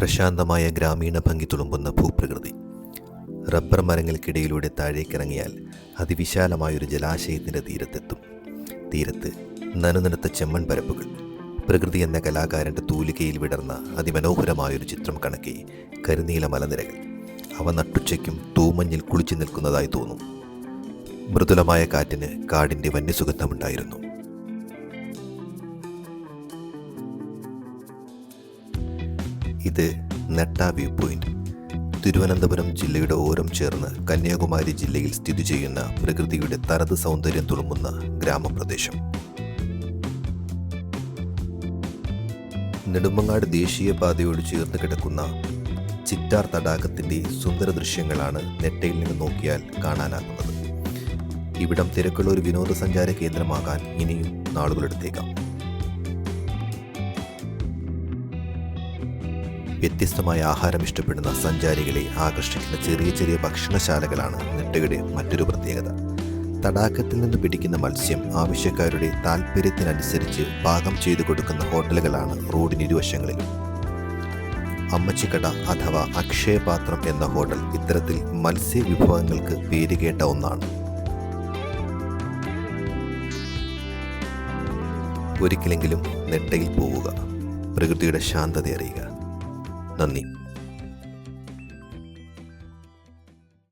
പ്രശാന്തമായ ഗ്രാമീണ ഭംഗി തുളുമ്പുന്ന ഭൂപ്രകൃതി. റബ്ബർ മരങ്ങൾക്കിടയിലൂടെ താഴേക്കിറങ്ങിയാൽ അതിവിശാലമായൊരു ജലാശയത്തിന്റെ തീരത്തെത്തും. തീരത്ത് നനുനനുത്ത ചെമ്മൺ പരപ്പുകൾ. പ്രകൃതി എന്ന കലാകാരന്റെ തൂലികയിൽ വിടർന്ന അതിമനോഹരമായൊരു ചിത്രം കണക്കി കരുനീല മലനിരകൾ. അവ നട്ടുച്ചയ്ക്കും തൂമഞ്ഞിൽ കുളിച്ചു നിൽക്കുന്നതായി തോന്നും. മൃദുലമായ കാറ്റിന് കാടിന്റെ വന്യസുഗന്ധമുണ്ടായിരുന്നു. ഇത് നെട്ട വ്യൂ പോയിന്റ്. തിരുവനന്തപുരം ജില്ലയുടെ ഓരം ചേർന്ന് കന്യാകുമാരി ജില്ലയിൽ സ്ഥിതി ചെയ്യുന്ന പ്രകൃതിയുടെ തനത് സൗന്ദര്യം തുളുമ്പുന്ന ഗ്രാമപ്രദേശം. നെടുമങ്ങാട് ദേശീയപാതയോട് ചേർന്ന് കിടക്കുന്ന ചിറ്റാർ തടാകത്തിന്റെ സുന്ദര ദൃശ്യങ്ങളാണ് നെട്ടയിൽ നിന്ന് നോക്കിയാൽ കാണാനാകുന്നത്. ഇവിടം തിരക്കുള്ള ഒരു വിനോദസഞ്ചാര കേന്ദ്രമാകാൻ ഇനിയും നാളുകളെടുത്തേക്കാം. വ്യത്യസ്തമായ ആഹാരം ഇഷ്ടപ്പെടുന്ന സഞ്ചാരികളെ ആകർഷിക്കുന്ന ചെറിയ ചെറിയ ഭക്ഷണശാലകളാണ് നെട്ടുകയുടെ മറ്റൊരു പ്രത്യേകത. തടാകത്തിൽ നിന്ന് പിടിക്കുന്ന മത്സ്യം ആവശ്യക്കാരുടെ താല്പര്യത്തിനനുസരിച്ച് പാകം ചെയ്തു കൊടുക്കുന്ന ഹോട്ടലുകളാണ് റോഡിന് ഇരുവശങ്ങളിലും. അമ്മച്ചിക്കട അഥവാ അക്ഷയപാത്രം എന്ന ഹോട്ടൽ ഇത്തരത്തിൽ മത്സ്യ വിഭവങ്ങൾക്ക് പേരുകേട്ട ഒന്നാണ്. ഒരിക്കലെങ്കിലും നെട്ടയിൽ പോവുക. പ്രകൃതിയുടെ ശാന്തത അറിയുക നന്ദി